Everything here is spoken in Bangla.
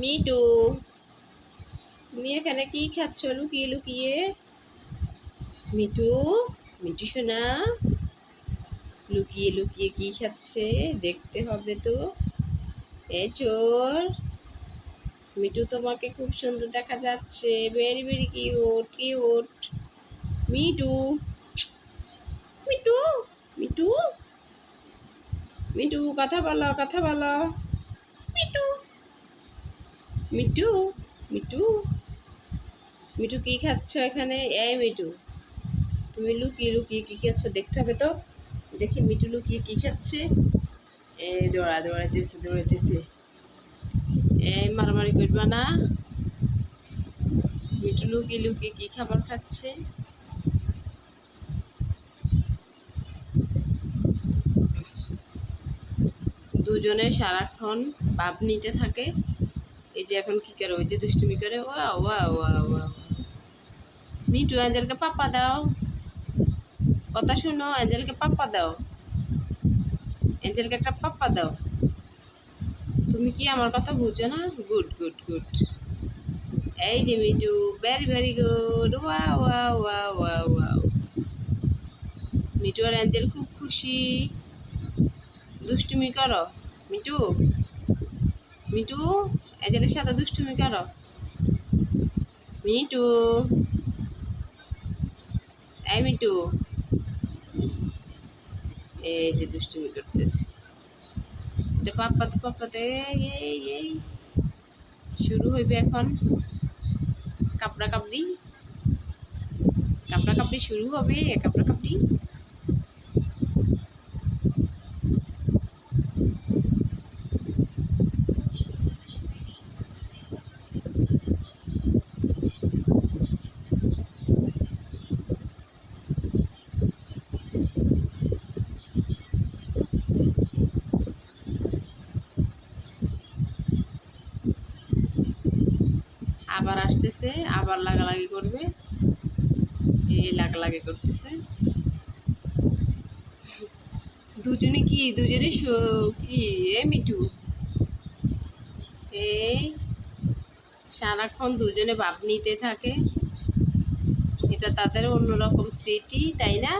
মিটু তুমি এখানে কি খাচ্ছ? লুকিয়ে লুকিয়ে। মিটু মিটু সোনা। লুকিয়ে লুকিয়ে কি খাচ্ছে? দেখতে হবে তো। এ চোর। মিটু তোমাকে খুব সুন্দর দেখা যাচ্ছে। Very very cute cute Mitu Mitu Mitu Mitu কথা বলো কথা বলো। মিটু মিটু মিটু মিটু কি খাচ্ছ এখানে? এই মিটু তুমি লুকিয়ে লুকিয়ে কি খাচ্ছ দেখতে হবে তো। দেখি মিটু লুকিয়ে কি খাচ্ছে। এই দৌড়া, দৌড়াইতেছে দৌড়াইতেছে। এই মারামারি করবা না। মিটু লুকিয়ে লুকিয়ে কি খাবার খাচ্ছে। দুজনে সারাক্ষণ ভাব নিতে থাকে। এই যে এখন কি করে, ওই যে দুষ্টুমি করে ওয়া ওয়া ওয়া ওয়া মিটু অ্যাঞ্জেলকে পাপা দাও। কথা শুনো অ্যাঞ্জেলকে পাপা দাও। অ্যাঞ্জেলকে একটা পাপা দাও। তুমি কি আমার কথা বুঝো না? Good good good. এই যে মিটু ভেরি ভেরি গুড ওয়া ওয়া ওয়া ওয়া ওয়া মিটু আর অ্যাঞ্জেল খুব খুশি। দুষ্টুমি করো। মিটু মিটু অ্যাঞ্জেলের সাথে দুষ্টুমি করো। মিটু এই মিটু এই যে দুষ্টুমি করতেছে। এটা পাপ্পাতে পাপ্পাতে, এই এই শুরু হইবে এখন। কাপড়া কাপড়ি কাপড়া কাপড়ি শুরু হবে কাপড়া কাপড়ি আবার আসতেছে, আবার লাগালাগি করবে। এই লাগালাগি করতেছে। দুজনে কি দুজনে কি, এ মিটু এই সারাক্ষণ দুজনে ভাব নিতে থাকে। এটা তাদের অন্যরকম স্মৃতি, তাই না?